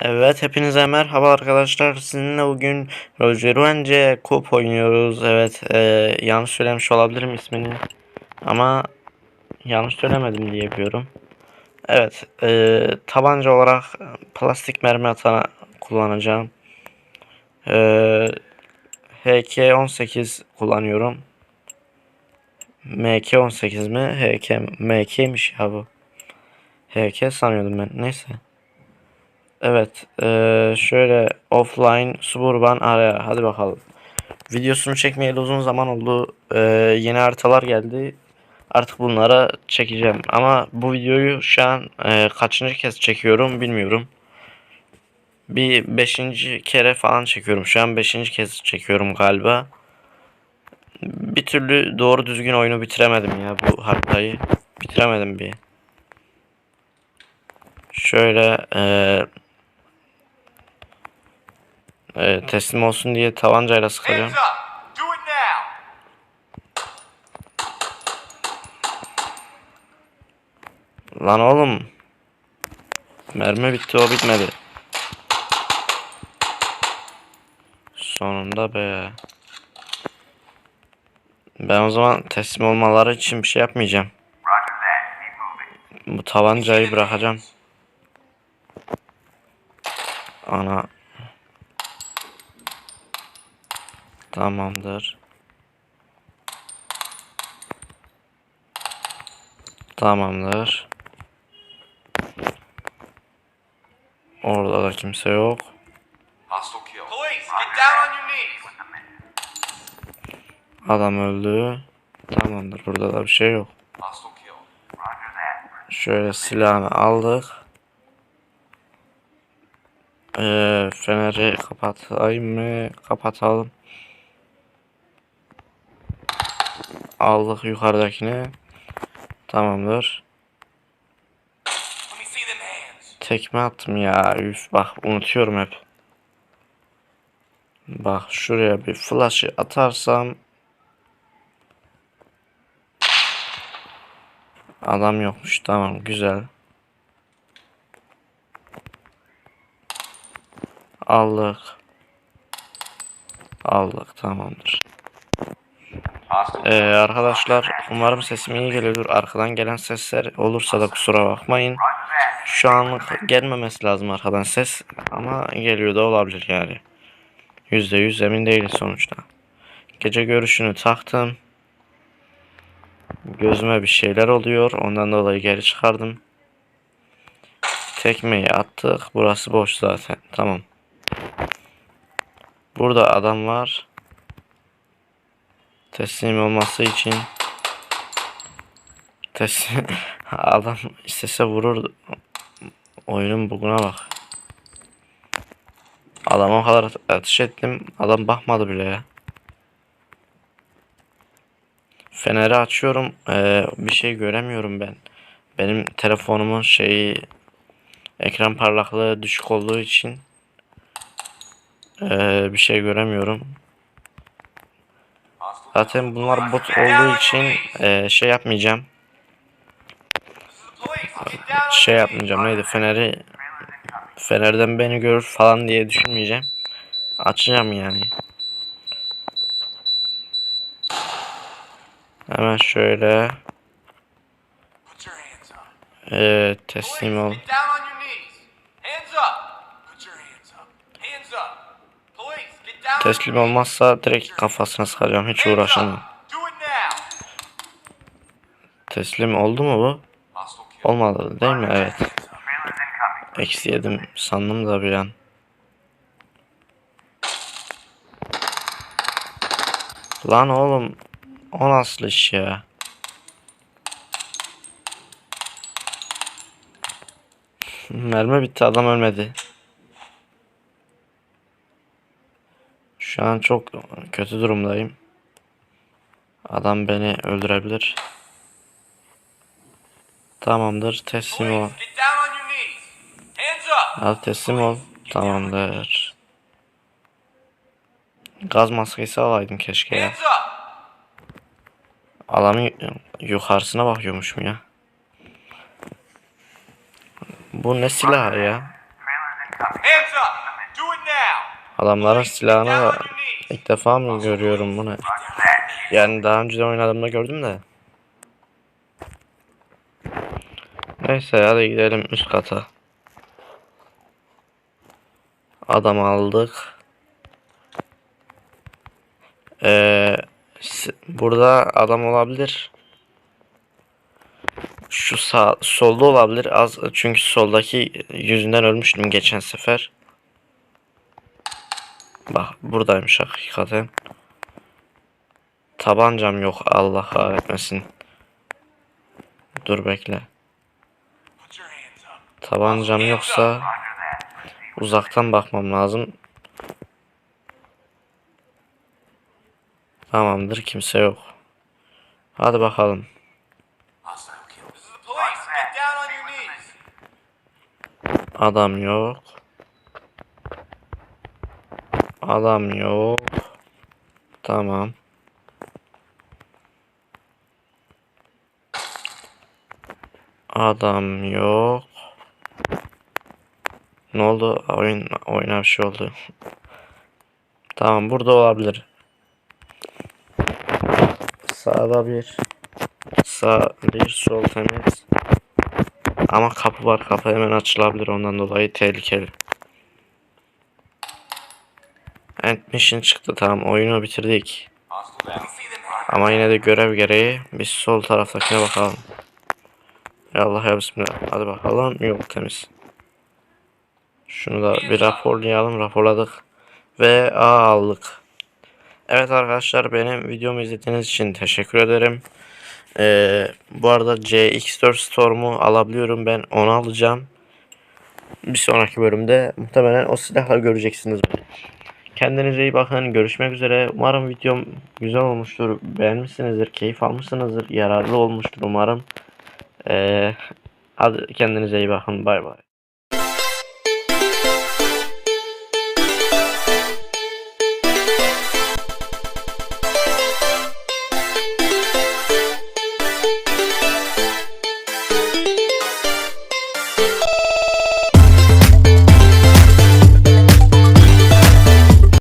Evet hepinize merhaba arkadaşlar. Sizinle bugün Roger Wence Cup oynuyoruz. Evet e, yanlış söylemiş olabilirim ismini. Ama yanlış söylemedim diye biliyorum. Evet e, tabanca olarak plastik mermi atana kullanacağım. E, HK18 kullanıyorum. MK18 mi? HK, MK'miş ya bu. HK sanıyordum ben. Neyse. Evet, eee, şöyle offline suburban araya hadi bakalım. Videosunu çekmeyeli uzun zaman oldu. Eee, yeni haritalar geldi. Artık bunlara çekeceğim. Ama bu videoyu şu an eee, kaçıncı kez çekiyorum bilmiyorum. Bir beşinci kere falan çekiyorum. Şu an beşinci kez çekiyorum galiba. Bir türlü doğru düzgün oyunu bitiremedim ya bu haritayı. Bitiremedim bir. Şöyle eee e, teslim olsun diye tabancayla sıkacağım. Lan oğlum. Mermi bitti o bitmedi. Sonunda be. Ben o zaman teslim olmaları için bir şey yapmayacağım. Bu tabancayı bırakacağım. Ana. Tamamdır. Tamamdır. Orada da kimse yok. Adam öldü. Tamamdır. Burada da bir şey yok. Şöyle silahını aldık. Ee, feneri kapatayım mı? Kapatalım. Aldık yukarıdakini. Tamamdır. Tekme attım ya. Üf bak unutuyorum hep. Bak şuraya bir flash'ı atarsam Adam yokmuş. Tamam güzel. Aldık. Aldık tamamdır. Ee, arkadaşlar umarım sesim iyi geliyordur. Arkadan gelen sesler olursa da kusura bakmayın. Şu anlık gelmemesi lazım arkadan ses ama geliyor da olabilir yani. Yüzde yüz emin değiliz sonuçta. Gece görüşünü taktım. Gözüme bir şeyler oluyor. Ondan dolayı geri çıkardım. Tekmeyi attık. Burası boş zaten. Tamam. Burada adam var. Teslim olması için teslim adam istese vurur. Oyunun buguna bak. Adama o kadar ateş ettim. Adam bakmadı bile ya. Feneri açıyorum. Ee, bir şey göremiyorum ben. Benim telefonumun şeyi ekran parlaklığı düşük olduğu için ee, bir şey göremiyorum. Zaten bunlar bot olduğu için ee, şey yapmayacağım. Şey yapmayacağım. Neydi feneri fenerden beni görür falan diye düşünmeyeceğim. Açacağım yani. Hemen şöyle ee, teslim ol. Teslim olmazsa direkt kafasına sıkacağım. Hiç uğraşamam. Teslim oldu mu bu? Olmadı değil mi? Evet. Eksi yedim sandım da bir an. Lan oğlum o nasıl iş ya? Mermi bitti adam ölmedi. Şu an çok kötü durumdayım. Adam beni öldürebilir. Tamamdır teslim ol. Up! Al teslim ol. Tamamdır. Gaz maskesi alaydım keşke ya. Up! Adamın yukarısına bakıyormuşum ya. Bu ne silah ya? Hands Adamların silahını ilk defa mı görüyorum bunu? Yani daha önceden oynadığımda gördüm de. Neyse hadi gidelim üst kata. Adam aldık. Ee, burada adam olabilir. Şu sağ solda olabilir az çünkü soldaki yüzünden ölmüştüm geçen sefer. Bak buradaymış hakikaten. Tabancam yok Allah kahretmesin. Dur bekle. Tabancam yoksa uzaktan bakmam lazım. Tamamdır kimse yok. Hadi bakalım. Hostile kill. Adam yok. Tamam. Adam yok. Ne oldu? Oyun oyuna bir şey oldu. Tamam burada olabilir. Sağda bir. Sağ bir sol temiz. Ama kapı var. Kapı hemen açılabilir. Ondan dolayı tehlikeli. End mission çıktı. Tamam oyunu bitirdik. Ama yine de görev gereği biz sol taraftakine bakalım. Ya Allah ya Bismillah. Hadi bakalım. Yok temiz. Şunu da bir raporlayalım. Raporladık. Ve A aldık. Evet arkadaşlar benim videomu izlediğiniz için teşekkür ederim. Ee, bu arada CX4 Storm'u alabiliyorum ben onu alacağım. Bir sonraki bölümde muhtemelen o silahla göreceksiniz beni. Kendinize iyi bakın. Görüşmek üzere. Umarım videom güzel olmuştur. Beğenmişsinizdir. Keyif almışsınızdır. Yararlı olmuştur umarım. Ee, hadi kendinize iyi bakın. Bay bay.